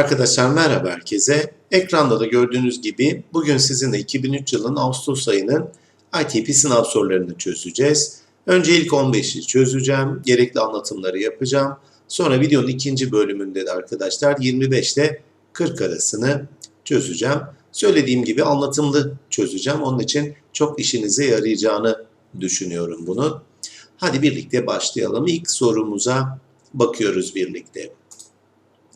Arkadaşlar merhaba herkese. Ekranda da gördüğünüz gibi bugün sizinle 2003 yılının Ağustos ayının ITP sınav sorularını çözeceğiz. Önce ilk 15'i çözeceğim. Gerekli anlatımları yapacağım. Sonra videonun ikinci bölümünde de arkadaşlar 25 ile 40 arasını çözeceğim. Söylediğim gibi anlatımlı çözeceğim. Onun için çok işinize yarayacağını düşünüyorum bunu. Hadi birlikte başlayalım. İlk sorumuza bakıyoruz birlikte.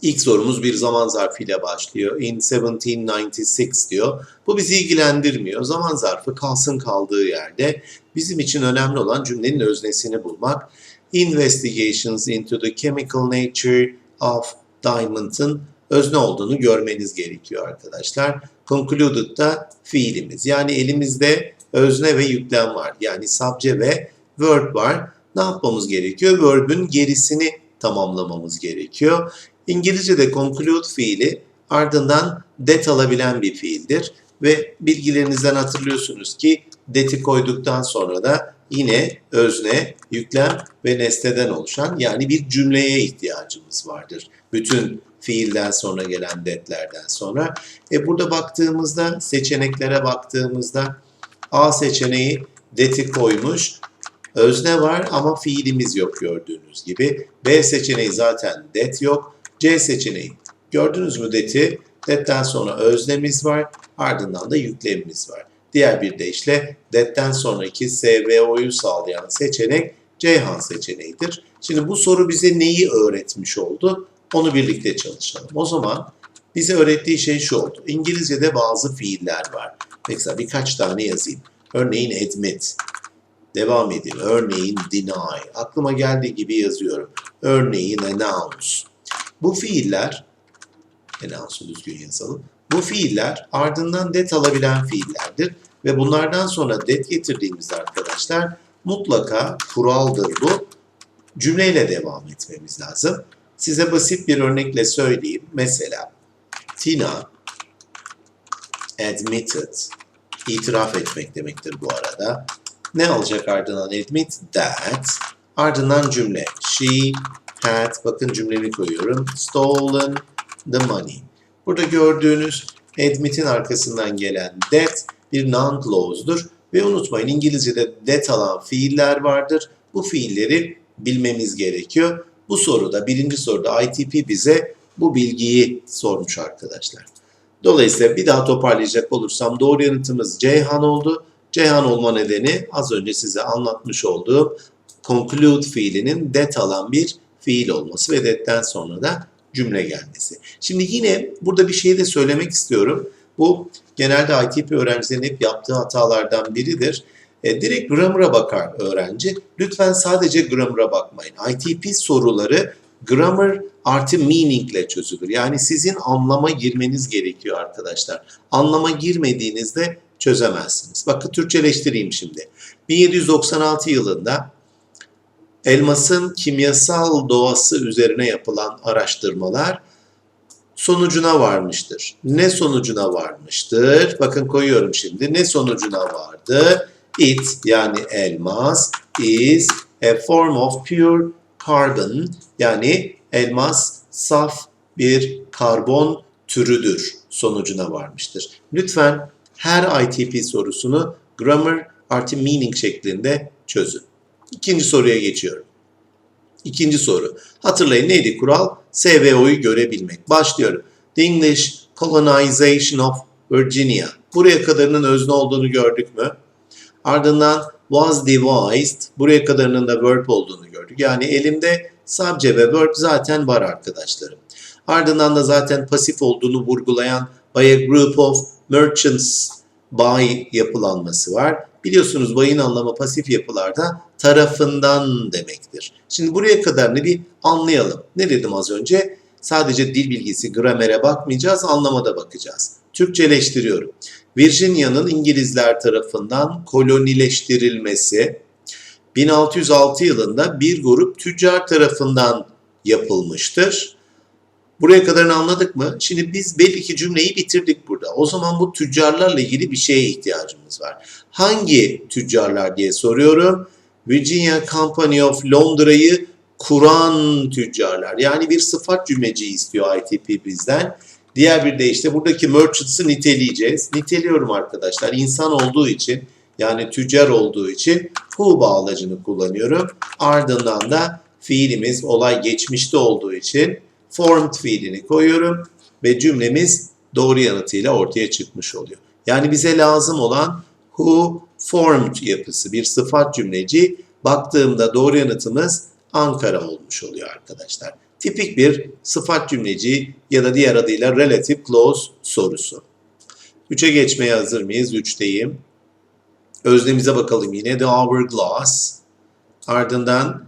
İlk sorumuz bir zaman zarfıyla başlıyor. In 1796 diyor. Bu bizi ilgilendirmiyor. Zaman zarfı kalsın kaldığı yerde. Bizim için önemli olan cümlenin öznesini bulmak. Investigations into the chemical nature of diamond'ın özne olduğunu görmeniz gerekiyor arkadaşlar. Concluded da fiilimiz. Yani elimizde özne ve yüklem var. Yani subject ve verb var. Ne yapmamız gerekiyor? Verb'ün gerisini tamamlamamız gerekiyor. İngilizce'de conclude fiili ardından det alabilen bir fiildir. Ve bilgilerinizden hatırlıyorsunuz ki det'i koyduktan sonra da yine özne, yüklem ve nesneden oluşan yani bir cümleye ihtiyacımız vardır. Bütün fiilden sonra gelen detlerden sonra. E burada baktığımızda seçeneklere baktığımızda A seçeneği det'i koymuş. Özne var ama fiilimiz yok gördüğünüz gibi. B seçeneği zaten det yok. C seçeneği. Gördünüz mü det'i? Det'ten sonra öznemiz var. Ardından da yüklemimiz var. Diğer bir deyişle det'ten sonraki SVO'yu sağlayan seçenek Ceyhan seçeneğidir. Şimdi bu soru bize neyi öğretmiş oldu? Onu birlikte çalışalım. O zaman bize öğrettiği şey şu oldu. İngilizce'de bazı fiiller var. Mesela birkaç tane yazayım. Örneğin admit. Devam edeyim. Örneğin deny. Aklıma geldiği gibi yazıyorum. Örneğin announce. Bu fiiller, announce'u düzgün yazalım. Bu fiiller ardından det alabilen fiillerdir. Ve bunlardan sonra det getirdiğimizde arkadaşlar mutlaka kuraldır bu. Cümleyle devam etmemiz lazım. Size basit bir örnekle söyleyeyim. Mesela Tina admitted itiraf etmek demektir bu arada. Ne alacak ardından admit? That. Ardından cümle. She had, bakın cümlemi koyuyorum. Stolen the money. Burada gördüğünüz admit'in arkasından gelen that bir noun clause'dur. Ve unutmayın İngilizce'de that alan fiiller vardır. Bu fiilleri bilmemiz gerekiyor. Bu soruda, birinci soruda ITP bize bu bilgiyi sormuş arkadaşlar. Dolayısıyla bir daha toparlayacak olursam doğru yanıtımız Ceyhan oldu. Ceyhan olma nedeni az önce size anlatmış olduğum conclude fiilinin det alan bir fiil olması ve that'ten sonra da cümle gelmesi. Şimdi yine burada bir şey de söylemek istiyorum. Bu genelde ITP öğrencilerin hep yaptığı hatalardan biridir. E, direkt grammar'a bakar öğrenci. Lütfen sadece grammar'a bakmayın. ITP soruları grammar artı meaning ile çözülür. Yani sizin anlama girmeniz gerekiyor arkadaşlar. Anlama girmediğinizde çözemezsiniz. Bakın Türkçeleştireyim şimdi. 1796 yılında elmasın kimyasal doğası üzerine yapılan araştırmalar sonucuna varmıştır. Ne sonucuna varmıştır? Bakın koyuyorum şimdi. Ne sonucuna vardı? It yani elmas is a form of pure carbon yani elmas saf bir karbon türüdür sonucuna varmıştır. Lütfen her ITP sorusunu grammar artı meaning şeklinde çözün. İkinci soruya geçiyorum. İkinci soru. Hatırlayın neydi kural? SVO'yu görebilmek. Başlıyorum. The English Colonization of Virginia. Buraya kadarının özne olduğunu gördük mü? Ardından was devised. Buraya kadarının da verb olduğunu gördük. Yani elimde subject ve verb zaten var arkadaşlarım. Ardından da zaten pasif olduğunu vurgulayan by a group of merchants by yapılanması var. Biliyorsunuz bayın anlamı pasif yapılarda tarafından demektir. Şimdi buraya kadar ne bir anlayalım. Ne dedim az önce? Sadece dil bilgisi, gramere bakmayacağız, anlamada bakacağız. Türkçeleştiriyorum. Virginia'nın İngilizler tarafından kolonileştirilmesi 1606 yılında bir grup tüccar tarafından yapılmıştır. Buraya kadarını anladık mı? Şimdi biz belli ki cümleyi bitirdik burada. O zaman bu tüccarlarla ilgili bir şeye ihtiyacımız var. Hangi tüccarlar diye soruyorum. Virginia Company of Londra'yı kuran tüccarlar. Yani bir sıfat cümleci istiyor ITP bizden. Diğer bir de işte buradaki merchants'ı niteleyeceğiz. Niteliyorum arkadaşlar. İnsan olduğu için yani tüccar olduğu için who bağlacını kullanıyorum. Ardından da fiilimiz olay geçmişte olduğu için formed fiilini koyuyorum ve cümlemiz doğru yanıtıyla ortaya çıkmış oluyor. Yani bize lazım olan who formed yapısı bir sıfat cümleci. Baktığımda doğru yanıtımız Ankara olmuş oluyor arkadaşlar. Tipik bir sıfat cümleci ya da diğer adıyla relative clause sorusu. 3'e geçmeye hazır mıyız? 3'teyim. Öznemize bakalım yine. The hourglass. Ardından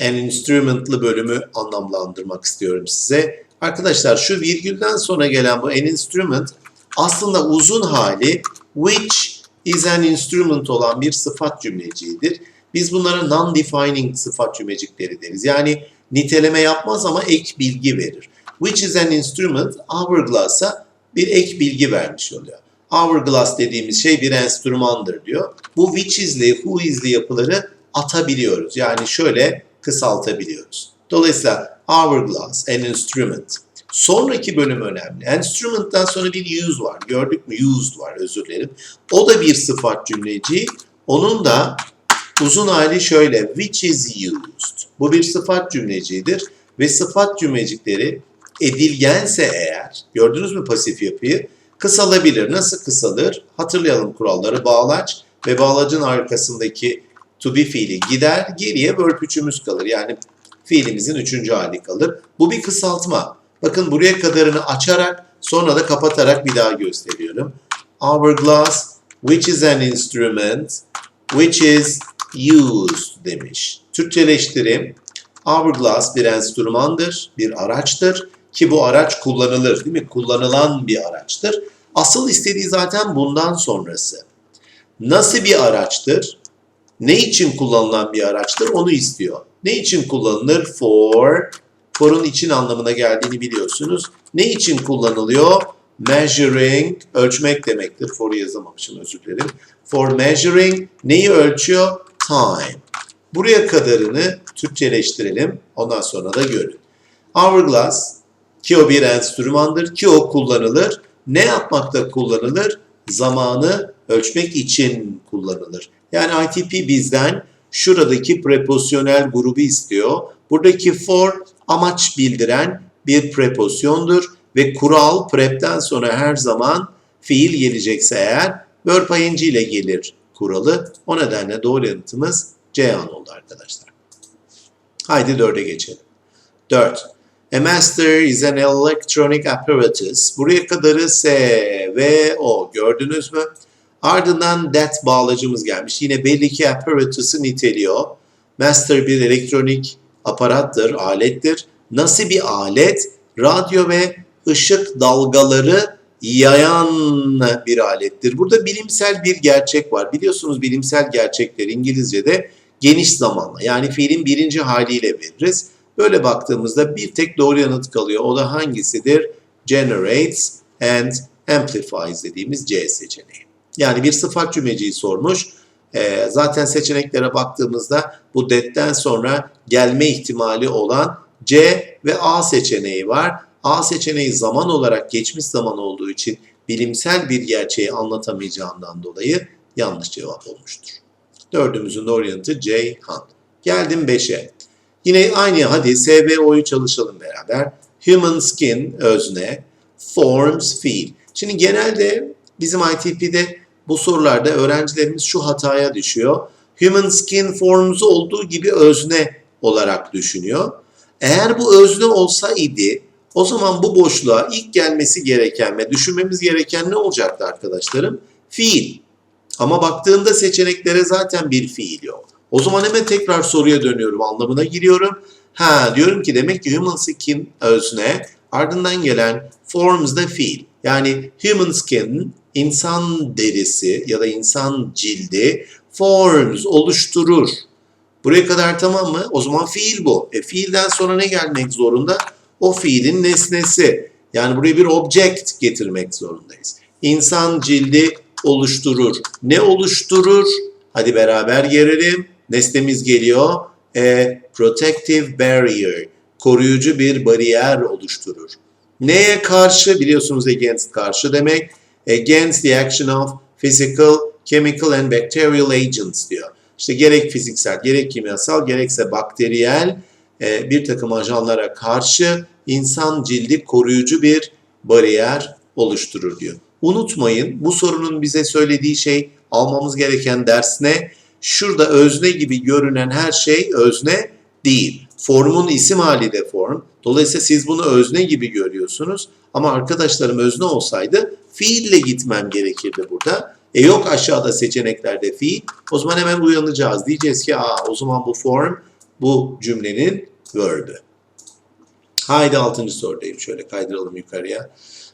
an instrument'lı bölümü anlamlandırmak istiyorum size. Arkadaşlar şu virgülden sonra gelen bu an instrument aslında uzun hali which is an instrument olan bir sıfat cümleciğidir. Biz bunlara non-defining sıfat cümlecikleri deriz. Yani niteleme yapmaz ama ek bilgi verir. Which is an instrument hourglass'a bir ek bilgi vermiş oluyor. Hourglass dediğimiz şey bir enstrümandır diyor. Bu which is'li, who is'li yapıları atabiliyoruz. Yani şöyle kısaltabiliyoruz. Dolayısıyla hourglass, an instrument. Sonraki bölüm önemli. Instrument'tan sonra bir use var. Gördük mü? Used var özür dilerim. O da bir sıfat cümleci. Onun da uzun hali şöyle. Which is used. Bu bir sıfat cümlecidir. Ve sıfat cümlecikleri edilgense eğer, gördünüz mü pasif yapıyı? Kısalabilir. Nasıl kısalır? Hatırlayalım kuralları. Bağlaç ve bağlacın arkasındaki to be fiili gider. Geriye verb üçümüz kalır. Yani fiilimizin üçüncü hali kalır. Bu bir kısaltma. Bakın buraya kadarını açarak sonra da kapatarak bir daha gösteriyorum. Hourglass, which is an instrument, which is used demiş. Türkçeleştirim. Hourglass bir enstrümandır, bir araçtır ki bu araç kullanılır değil mi? Kullanılan bir araçtır. Asıl istediği zaten bundan sonrası. Nasıl bir araçtır? Ne için kullanılan bir araçtır? Onu istiyor. Ne için kullanılır? For. For'un için anlamına geldiğini biliyorsunuz. Ne için kullanılıyor? Measuring, ölçmek demektir. For'u yazamamışım özür dilerim. For measuring, neyi ölçüyor? Time. Buraya kadarını Türkçeleştirelim. Ondan sonra da görün. Hourglass, ki o bir enstrümandır, ki o kullanılır. Ne yapmakta kullanılır? Zamanı ölçmek için kullanılır. Yani ITP bizden şuradaki prepozisyonel grubu istiyor. Buradaki for amaç bildiren bir prepozisyondur ve kural prep'ten sonra her zaman fiil gelecekse eğer verb ing ile gelir kuralı. O nedenle doğru yanıtımız Ceyhan oldu arkadaşlar. Haydi dörde geçelim. 4. A master is an electronic apparatus. Buraya kadarı S ve O gördünüz mü? Ardından that bağlacımız gelmiş. Yine belli ki apparatus'ı niteliyor. Master bir elektronik aparattır, alettir. Nasıl bir alet? Radyo ve ışık dalgaları yayan bir alettir. Burada bilimsel bir gerçek var. Biliyorsunuz bilimsel gerçekleri İngilizce'de geniş zamanla yani fiilin birinci haliyle veririz. Böyle baktığımızda bir tek doğru yanıt kalıyor. O da hangisidir? Generates and amplifies dediğimiz C seçeneği. Yani bir sıfat cümleciyi sormuş. Ee, zaten seçeneklere baktığımızda bu that'ten sonra gelme ihtimali olan C ve A seçeneği var. A seçeneği zaman olarak geçmiş zaman olduğu için bilimsel bir gerçeği anlatamayacağından dolayı yanlış cevap olmuştur. Dördümüzün doğru yanıtı Ceyhan. Geldim 5'e. Yine aynı hadi SVO'yu çalışalım beraber. Human skin özne, forms fiil. Şimdi genelde bizim ITP'de bu sorularda öğrencilerimiz şu hataya düşüyor. Human skin forms olduğu gibi özne olarak düşünüyor. Eğer bu özne olsa idi o zaman bu boşluğa ilk gelmesi gereken ve düşünmemiz gereken ne olacaktı arkadaşlarım? Fiil. Ama baktığımda seçeneklere zaten bir fiil yok. O zaman hemen tekrar soruya dönüyorum, anlamına giriyorum. Ha diyorum ki demek ki human skin özne, ardından gelen forms da fiil. Yani human skin insan derisi ya da insan cildi forms oluşturur. Buraya kadar tamam mı? O zaman fiil bu. E fiilden sonra ne gelmek zorunda? O fiilin nesnesi. Yani buraya bir object getirmek zorundayız. İnsan cildi oluşturur. Ne oluşturur? Hadi beraber gelelim. Nesnemiz geliyor. a protective barrier. Koruyucu bir bariyer oluşturur. Neye karşı? Biliyorsunuz against karşı demek. Against the action of physical, chemical and bacterial agents diyor. İşte gerek fiziksel, gerek kimyasal, gerekse bakteriyel e, bir takım ajanlara karşı insan cildi koruyucu bir bariyer oluşturur diyor. Unutmayın bu sorunun bize söylediği şey almamız gereken ders ne? Şurada özne gibi görünen her şey özne değil. Formun isim hali de form. Dolayısıyla siz bunu özne gibi görüyorsunuz. Ama arkadaşlarım özne olsaydı fiille gitmem gerekirdi burada. E yok aşağıda seçeneklerde fiil. O zaman hemen uyanacağız. Diyeceğiz ki Aa, o zaman bu form bu cümlenin verb'i. Haydi altıncı sorudayım. Şöyle kaydıralım yukarıya.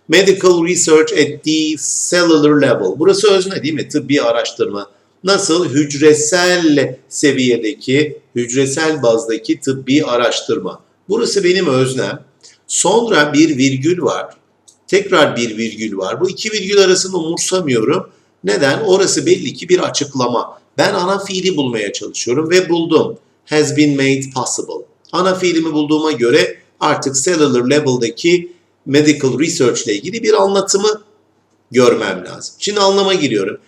Medical research at the cellular level. Burası özne değil mi? Tıbbi araştırma. Nasıl? Hücresel seviyedeki, hücresel bazdaki tıbbi araştırma. Burası benim öznem. Sonra bir virgül var. Tekrar bir virgül var. Bu iki virgül arasını umursamıyorum. Neden? Orası belli ki bir açıklama. Ben ana fiili bulmaya çalışıyorum ve buldum. Has been made possible. Ana fiilimi bulduğuma göre artık cellular level'daki medical research ile ilgili bir anlatımı görmem lazım. Şimdi anlama giriyorum.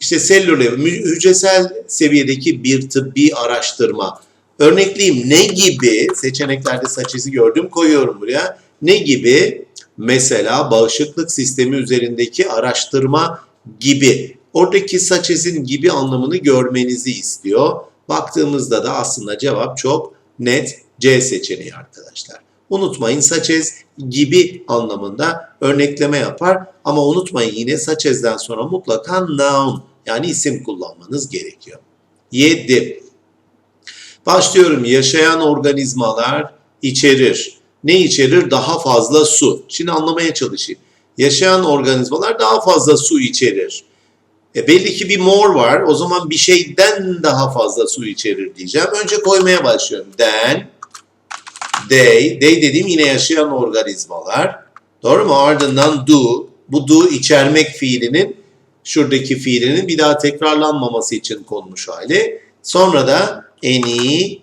İşte cellular hücresel seviyedeki bir tıbbi araştırma. Örnekleyeyim ne gibi seçeneklerde saç izi gördüm koyuyorum buraya. Ne gibi? Mesela bağışıklık sistemi üzerindeki araştırma gibi. Oradaki saç izin gibi anlamını görmenizi istiyor. Baktığımızda da aslında cevap çok net C seçeneği arkadaşlar. Unutmayın saçez gibi anlamında örnekleme yapar ama unutmayın yine saçezden sonra mutlaka noun yani isim kullanmanız gerekiyor. 7. Başlıyorum. Yaşayan organizmalar içerir. Ne içerir? Daha fazla su. Şimdi anlamaya çalışayım. Yaşayan organizmalar daha fazla su içerir. E belli ki bir more var. O zaman bir şeyden daha fazla su içerir diyeceğim. Önce koymaya başlıyorum. Then, they, they dediğim yine yaşayan organizmalar. Doğru mu? Ardından do. Bu do içermek fiilinin şuradaki fiilinin bir daha tekrarlanmaması için konmuş hali. Sonra da any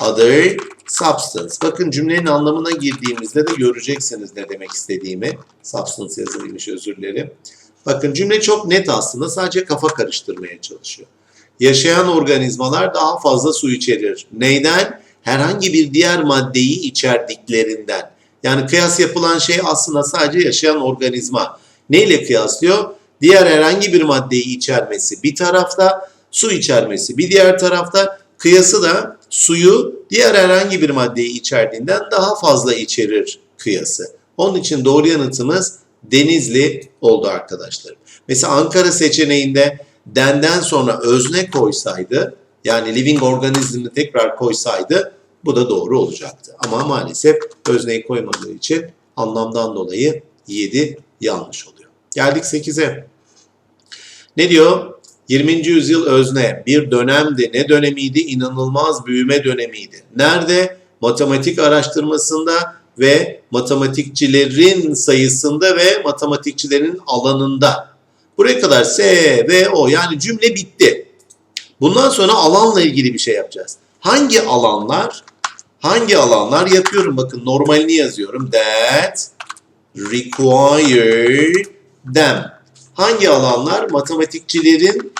other substance. Bakın cümlenin anlamına girdiğimizde de göreceksiniz ne demek istediğimi. Substance yazılıymış özür dilerim. Bakın cümle çok net aslında sadece kafa karıştırmaya çalışıyor. Yaşayan organizmalar daha fazla su içerir. Neyden? Herhangi bir diğer maddeyi içerdiklerinden. Yani kıyas yapılan şey aslında sadece yaşayan organizma. Neyle kıyaslıyor? Diğer herhangi bir maddeyi içermesi bir tarafta, su içermesi bir diğer tarafta. Kıyası da suyu diğer herhangi bir maddeyi içerdiğinden daha fazla içerir kıyası. Onun için doğru yanıtımız Denizli oldu arkadaşlar. Mesela Ankara seçeneğinde denden sonra özne koysaydı yani living organism'ı tekrar koysaydı bu da doğru olacaktı. Ama maalesef özneyi koymadığı için anlamdan dolayı 7 yanlış oluyor. Geldik 8'e. Ne diyor? 20. yüzyıl özne bir dönemdi. Ne dönemiydi? İnanılmaz büyüme dönemiydi. Nerede? Matematik araştırmasında ve matematikçilerin sayısında ve matematikçilerin alanında. Buraya kadar S ve O yani cümle bitti. Bundan sonra alanla ilgili bir şey yapacağız. Hangi alanlar? Hangi alanlar yapıyorum? Bakın normalini yazıyorum. That require them. Hangi alanlar? Matematikçilerin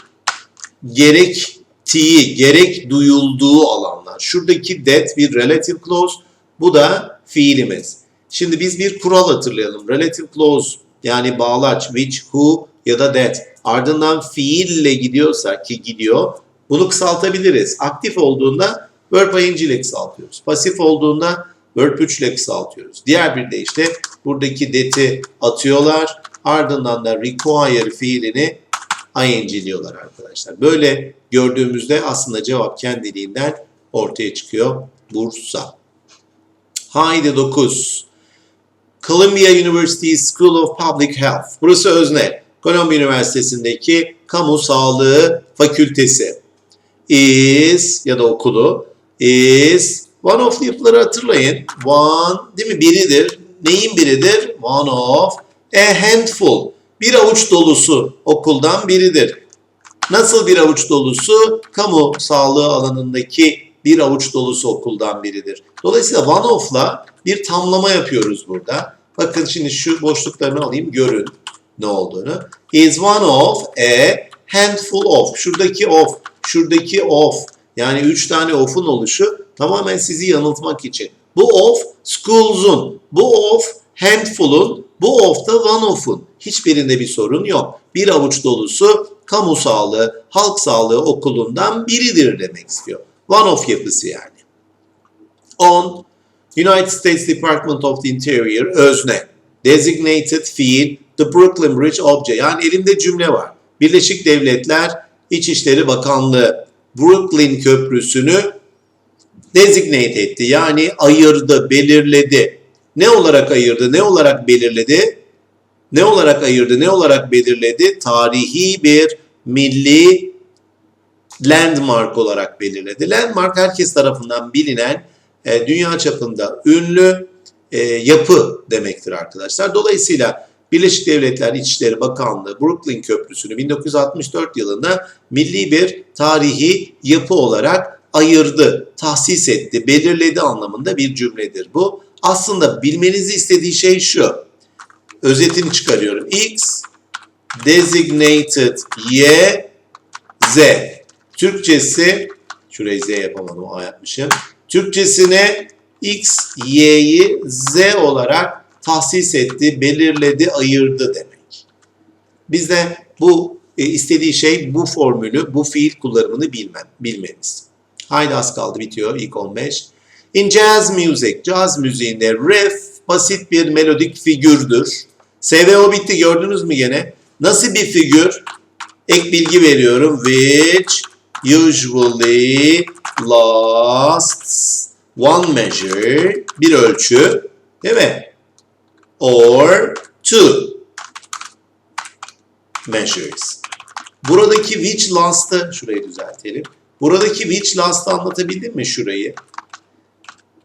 gerektiği, gerek duyulduğu alanlar. Şuradaki that bir relative clause. Bu da fiilimiz. Şimdi biz bir kural hatırlayalım. Relative clause yani bağlaç which, who ya da that ardından fiille gidiyorsa ki gidiyor bunu kısaltabiliriz. Aktif olduğunda verb ing ile kısaltıyoruz. Pasif olduğunda verb 3 ile kısaltıyoruz. Diğer bir de işte buradaki that'i atıyorlar. Ardından da require fiilini ing'liyorlar arkadaşlar. Böyle gördüğümüzde aslında cevap kendiliğinden ortaya çıkıyor. Bursa. Haydi 9. Columbia University School of Public Health. Burası özne. Columbia Üniversitesi'ndeki kamu sağlığı fakültesi. Is ya da okulu is one of yapıları hatırlayın. One değil mi? Biridir. Neyin biridir? One of a handful. Bir avuç dolusu okuldan biridir. Nasıl bir avuç dolusu? Kamu sağlığı alanındaki bir avuç dolusu okuldan biridir. Dolayısıyla one of'la bir tamlama yapıyoruz burada. Bakın şimdi şu boşluklarını alayım görün ne olduğunu. Is one of a handful of. Şuradaki of, şuradaki of yani üç tane of'un oluşu tamamen sizi yanıltmak için. Bu of schools'un, bu of handful'un, bu of da one of'un. Hiçbirinde bir sorun yok. Bir avuç dolusu kamu sağlığı, halk sağlığı okulundan biridir demek istiyor. One of yapısı yani. On United States Department of the Interior özne designated fiil the Brooklyn Bridge obje yani elimde cümle var. Birleşik Devletler İçişleri Bakanlığı Brooklyn Köprüsü'nü designate etti. Yani ayırdı, belirledi. Ne olarak ayırdı, ne olarak belirledi? Ne olarak ayırdı, ne olarak belirledi? Tarihi bir milli landmark olarak belirledi. Landmark herkes tarafından bilinen e, dünya çapında ünlü e, yapı demektir arkadaşlar. Dolayısıyla Birleşik Devletler İçişleri Bakanlığı Brooklyn Köprüsü'nü 1964 yılında milli bir tarihi yapı olarak ayırdı, tahsis etti, belirledi anlamında bir cümledir bu. Aslında bilmenizi istediği şey şu. Özetini çıkarıyorum. X designated Y Z. Türkçesi şurayı Z yapamadım A yapmışım. Türkçesine X, Y'yi Z olarak tahsis etti, belirledi, ayırdı demek. Bizde bu e, istediği şey bu formülü, bu fiil kullanımını bilmem, bilmemiz. Haydi az kaldı bitiyor ilk 15. In jazz music, jazz müziğinde riff basit bir melodik figürdür. SVO bitti gördünüz mü gene? Nasıl bir figür? Ek bilgi veriyorum. Which usually lasts one measure, bir ölçü, değil mi? Or two measures. Buradaki which last'ı, şurayı düzeltelim. Buradaki which last'ı anlatabildim mi şurayı?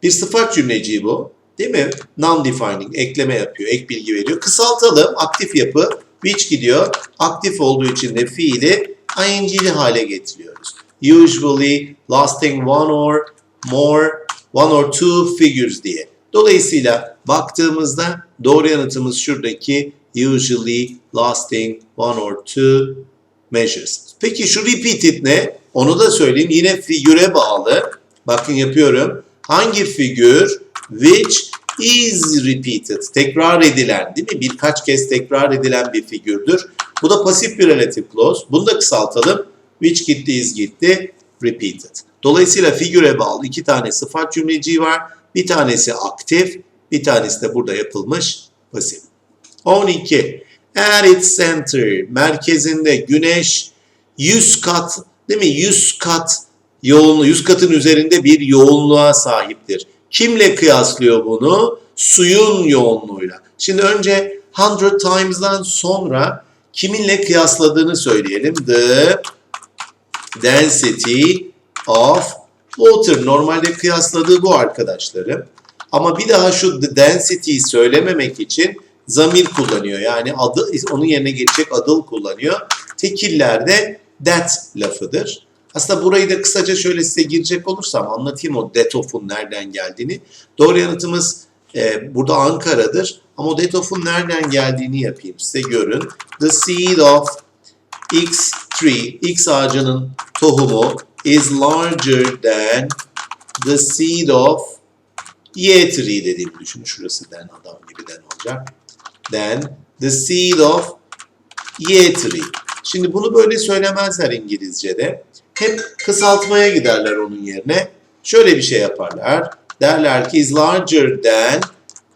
Bir sıfat cümleciği bu. Değil mi? Non-defining, ekleme yapıyor, ek bilgi veriyor. Kısaltalım, aktif yapı. Which gidiyor. Aktif olduğu için de fiili ing'li hale getiriyoruz. Usually lasting one or more, one or two figures diye. Dolayısıyla baktığımızda doğru yanıtımız şuradaki usually lasting one or two measures. Peki şu repeated ne? Onu da söyleyeyim. Yine figüre bağlı. Bakın yapıyorum. Hangi figür? Which is repeated. Tekrar edilen değil mi? Birkaç kez tekrar edilen bir figürdür. Bu da pasif bir relative clause. Bunu da kısaltalım. Which gitti, is gitti. Repeated. Dolayısıyla figüre bağlı iki tane sıfat cümleciği var. Bir tanesi aktif, bir tanesi de burada yapılmış pasif. 12. At its center, merkezinde güneş 100 kat, değil mi? 100 kat yoğunluğu, 100 katın üzerinde bir yoğunluğa sahiptir. Kimle kıyaslıyor bunu? Suyun yoğunluğuyla. Şimdi önce 100 times'dan sonra kiminle kıyasladığını söyleyelim. The density of water. Normalde kıyasladığı bu arkadaşlarım. Ama bir daha şu the density'yi söylememek için zamir kullanıyor. Yani adı, onun yerine geçecek adıl kullanıyor. Tekillerde that lafıdır. Aslında burayı da kısaca şöyle size girecek olursam anlatayım o that of'un nereden geldiğini. Doğru yanıtımız e, burada Ankara'dır. Ama o that of'un nereden geldiğini yapayım size görün. The seed of X tree, X ağacının tohumu is larger than the seed of Y tree dediğimi düşünün. Şurası den adam gibi den olacak. Then the seed of Y tree. Şimdi bunu böyle söylemezler İngilizce'de. Hep kısaltmaya giderler onun yerine. Şöyle bir şey yaparlar. Derler ki is larger than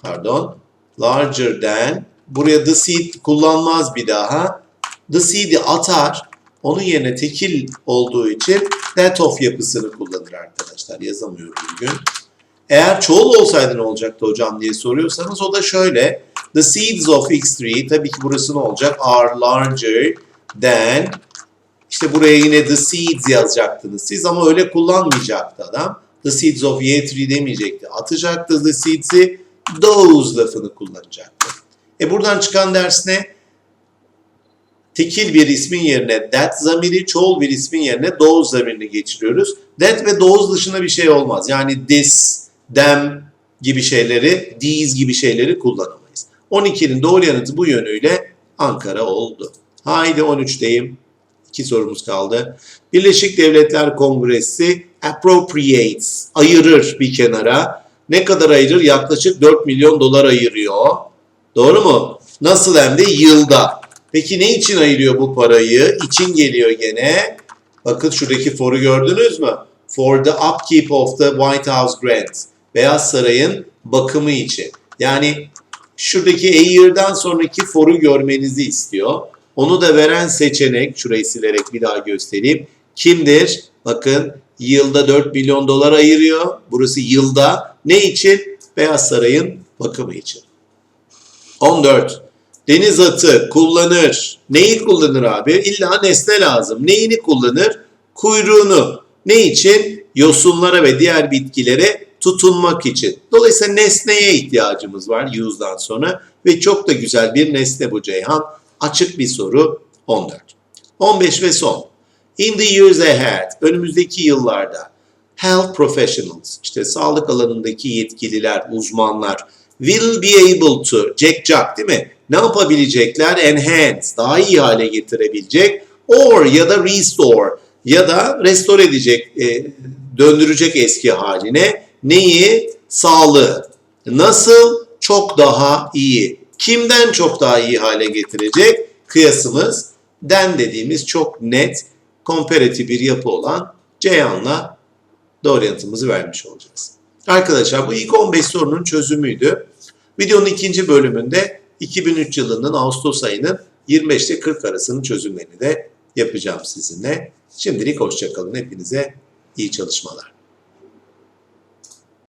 pardon larger than buraya the seed kullanmaz bir daha. The seed'i atar. Onun yerine tekil olduğu için that of yapısını kullanır arkadaşlar. Yazamıyorum bugün. Eğer çoğul olsaydı ne olacaktı hocam diye soruyorsanız o da şöyle. The seeds of X3 tabii ki burası ne olacak? Are larger than işte buraya yine the seeds yazacaktınız siz ama öyle kullanmayacaktı adam. The seeds of Y3 demeyecekti. Atacaktı the seeds'i those lafını kullanacaktı. E buradan çıkan ders ne? tekil bir ismin yerine that zamiri, çoğul bir ismin yerine those zamirini geçiriyoruz. That ve those dışında bir şey olmaz. Yani this, them gibi şeyleri, these gibi şeyleri kullanamayız. 12'nin doğru yanıtı bu yönüyle Ankara oldu. Haydi 13'teyim. İki sorumuz kaldı. Birleşik Devletler Kongresi appropriates, ayırır bir kenara. Ne kadar ayırır? Yaklaşık 4 milyon dolar ayırıyor. Doğru mu? Nasıl hem de yılda. Peki ne için ayırıyor bu parayı? İçin geliyor gene. Bakın şuradaki foru gördünüz mü? For the upkeep of the White House grant. Beyaz Saray'ın bakımı için. Yani şuradaki a year'dan sonraki foru görmenizi istiyor. Onu da veren seçenek, şurayı silerek bir daha göstereyim. Kimdir? Bakın yılda 4 milyon dolar ayırıyor. Burası yılda. Ne için? Beyaz Saray'ın bakımı için. 14. Deniz atı kullanır. Neyi kullanır abi? İlla nesne lazım. Neyini kullanır? Kuyruğunu. Ne için? Yosunlara ve diğer bitkilere tutunmak için. Dolayısıyla nesneye ihtiyacımız var use'dan sonra ve çok da güzel bir nesne bu Ceyhan. Açık bir soru 14. 15 ve son. In the years ahead, önümüzdeki yıllarda health professionals, işte sağlık alanındaki yetkililer, uzmanlar will be able to, Jack Jack değil mi? Ne yapabilecekler? Enhance, daha iyi hale getirebilecek or ya da restore ya da restore edecek, e, döndürecek eski haline. Neyi? Sağlığı. Nasıl? Çok daha iyi. Kimden çok daha iyi hale getirecek? Kıyasımız den dediğimiz çok net, komparatif bir yapı olan Ceyhan'la doğru yanıtımızı vermiş olacağız. Arkadaşlar bu ilk 15 sorunun çözümüydü. Videonun ikinci bölümünde 2003 yılının Ağustos ayının 25 ile 40 arasının çözümlerini de yapacağım sizinle. Şimdilik hoşçakalın. Hepinize iyi çalışmalar.